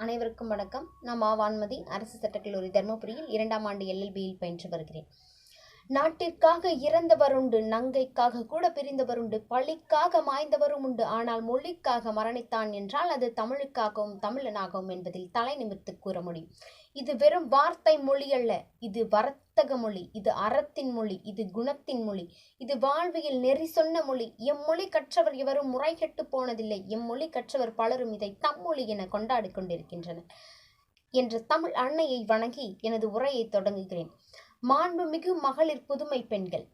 அனைவருக்கும் வணக்கம். நான் மா வான்மதி அரசு சட்டக்கல்லூரி தருமபுரியில் இரண்டாம் ஆண்டு எல்எல்பியில் பயின்று வருகிறேன். நாட்டிற்காக இறந்தவருண்டு நங்கைக்காக கூட பிரிந்தவருண்டு பழிக்காக மாய்ந்தவரும் உண்டு ஆனால் மொழிக்காக மரணித்தான் என்றால் அது தமிழுக்காகவும் தமிழனாகவும் என்பதில் தலை நிமிர்த்து கூற முடியும். இது வெறும் வார்த்தை மொழி அல்ல இது வர்த்தக மொழி இது அறத்தின் மொழி இது குணத்தின் மொழி இது வாழ்வியல் நெறி சொன்ன மொழி. எம்மொழி கற்றவர் எவரும் முறைகெட்டு போனதில்லை எம்மொழி கற்றவர் பலரும் இதை தம்மொழி என கொண்டாடி கொண்டிருக்கின்றனர். என்ற தமிழ் அன்னையை வணங்கி எனது உரையை தொடங்குகிறேன். மாண்புமிகு மகளிர் புதுமை பெண்கள்.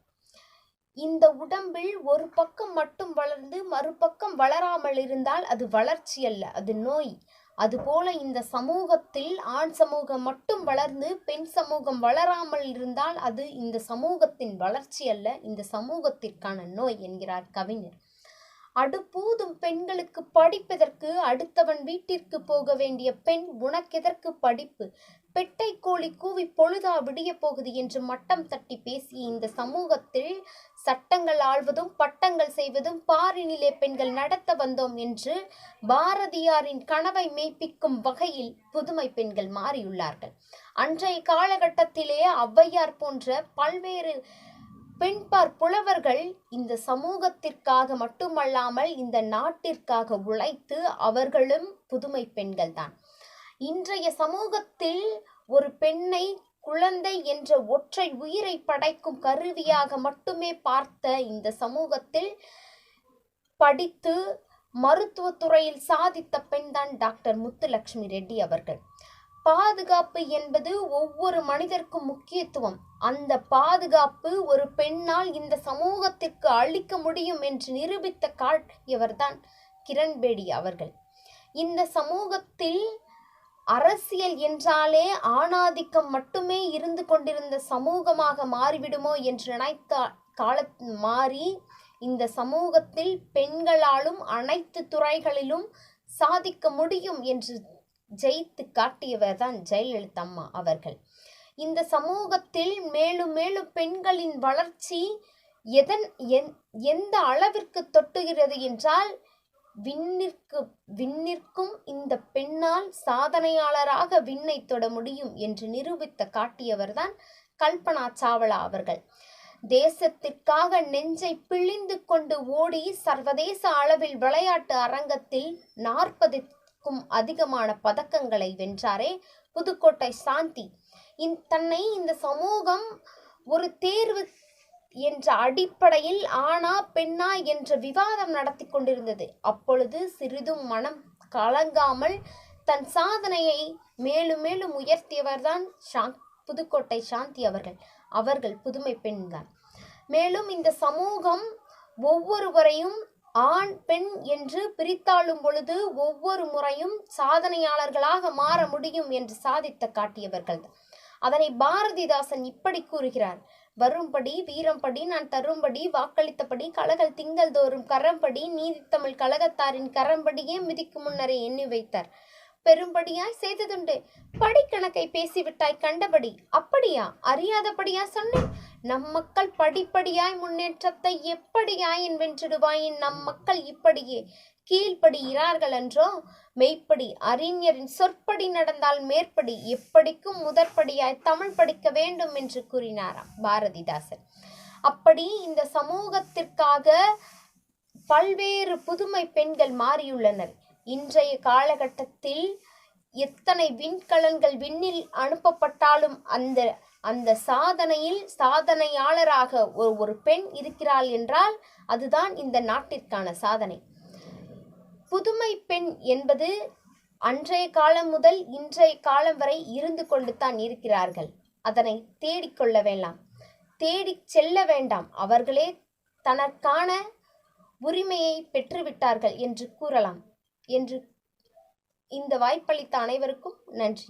இந்த உடம்பில் ஒரு பக்கம் மட்டும் வளர்ந்து மறுபக்கம் வளராமல் இருந்தால் அது வளர்ச்சி அல்ல அது நோய். அதுபோல இந்த சமூகத்தில் ஆண் சமூகம் மட்டும் வளர்ந்து பெண் சமூகம் வளராமல் இருந்தால் அது இந்த சமூகத்தின் வளர்ச்சி அல்ல இந்த சமூகத்திற்கான நோய் என்கிறார் கவிஞர். அடுப்பூதும் பெண்களுக்கு படிப்பதற்கு அடுத்தவன் வீட்டிற்கு போக வேண்டிய பெண் உனக்கெதற்கு படிப்பு? பெட்டை கோழி கூவி பொழுதா விடிய போகுது என்று மட்டம் தட்டி பேசிய இந்த சமூகத்தில் சட்டங்கள் ஆள்வதும் பட்டங்கள் செய்வதும் பாரினிலே பெண்கள் நடத்த வந்தோம் என்று பாரதியாரின் கனவை மெய்ப்பிக்கும் வகையில் புதுமை பெண்கள் மாறியுள்ளார்கள். அன்றைய காலகட்டத்திலே ஔவையார் போன்ற பல்வேறு பெண்பார் புலவர்கள் இந்த சமூகத்திற்காக மட்டுமல்லாமல் இந்த நாட்டிற்காக உழைத்து அவர்களும் புதுமை பெண்கள்தான். இன்றைய சமூகத்தில் ஒரு பெண்ணை குழந்தை என்ற ஒற்றை உயிரை படைக்கும் கருவியாக மட்டுமே பார்த்த இந்த சமூகத்தில் படித்து மருத்துவத்துறையில் சாதித்த பெண்தான் டாக்டர் முத்துலட்சுமி ரெட்டி அவர்கள். பாதுகாப்பு என்பது ஒவ்வொரு மனிதருக்கும் முக்கியத்துவம். அந்த பாதுகாப்பு ஒரு பெண்ணால் இந்த சமூகத்திற்கு அளிக்க முடியும் என்று நிரூபித்த காட்டியவர்தான் கிரண்பேடி அவர்கள். இந்த சமூகத்தில் அரசியல் என்றாலே ஆணாதிக்கம் மட்டுமே இருந்து கொண்டிருந்த சமூகமாக மாறிவிடுமோ என்று நினைத்த கால மாறி இந்த சமூகத்தில் பெண்களாலும் அனைத்து துறைகளிலும் சாதிக்க முடியும் என்று ஜெயித்து காட்டியவர் தான் ஜெயலலிதா அம்மா அவர்கள். இந்த சமூகத்தில் மேலும் மேலும் பெண்களின் வளர்ச்சி எதன் எந்த அளவிற்கு தொட்டுகிறது என்றால் விண்ணிற்கு விண்ணிற்கும் இந்த பெண்ணால் சாதனையாளராக விண்ணை தொட முடியும் என்று நிரூபித்த காட்டியவர்தான் கல்பனா சாவளா அவர்கள். தேசத்திற்காக நெஞ்சை பிழிந்து கொண்டு ஓடி சர்வதேச அளவில் விளையாட்டு அரங்கத்தில் நாற்பதுக்கும் அதிகமான பதக்கங்களை வென்றாரே புதுக்கோட்டை சாந்தி. தன்னை இந்த சமூகம் ஒரு தேர்வு என்ற அடிப்படையில் ஆனா பெண்ணா என்ற விவாதம் நடத்தி கொண்டிருந்தது. அப்பொழுது சிறிதும் மனம் கலங்காமல் தன் சாதனையை மேலும் மேலும் உயர்த்தியவர்தான் சாந்த் புதுக்கோட்டை சாந்தி அவர்கள். அவர்கள் புதுமை பெண்தான் மேலும் இந்த சமூகம் ஒவ்வொருவரையும் ஆண் பெண் என்று பிரித்தாளும் பொழுது ஒவ்வொரு முறையும் சாதனையாளர்களாக மாற முடியும் என்று சாதித்த காட்டியவர்கள். அதனை பாரதிதாசன் இப்படி கூறுகிறார். வரும்படி வீரம்படி நான் தரும்படி வாக்களித்தபடி கழகல் திங்கள் தோறும் கரம்படி நீதித்தமிழ் கழகத்தாரின் கரம்படியே மிதிக்கும் முன்னரே எண்ணி வைத்தார். பெரும்படியாய் செய்ததுண்டு. படிக்கணக்கை பேசிவிட்டாய் கண்டபடி அப்படியா? அறியாதபடியா சொன்னேன்? நம் மக்கள் படிப்படியாய் முன்னேற்றத்தை எப்படியாயின் வென்றிடுவாயின் நம் மக்கள் இப்படியே? கீழ்ப்படுகிறார்கள் என்றோ? மெய்ப்படி அறிஞரின் சொற்படி நடந்தால் மேற்படி எப்படிக்கும் முதற்படியாய் தமிழ் படிக்க வேண்டும் என்று கூறினாராம் பாரதிதாசன். அப்படி இந்த சமூகத்திற்காக பல்வேறு புதுமை பெண்கள் மாறியுள்ளனர். இன்றைய காலகட்டத்தில் எத்தனை விண்கலன்கள் விண்ணில் அனுப்பப்பட்டாலும் அந்த அந்த சாதனையில் சாதனையாளராக ஒரு ஒரு பெண் இருக்கிறாள் என்றால் அதுதான் இந்த நாட்டிற்கான சாதனை. புதுமை பெண் என்பது அன்றைய காலம் முதல் இன்றைய காலம் வரை இருந்து கொண்டு தான் இருக்கிறார்கள். அதனை தேடிக்கொள்ள வேண்டாம். தேடி செல்ல வேண்டாம். அவர்களே தனக்கான உரிமையை பெற்றுவிட்டார்கள் என்று கூறலாம். என்று இந்த வாய்ப்பளித்த அனைவருக்கும் நன்றி.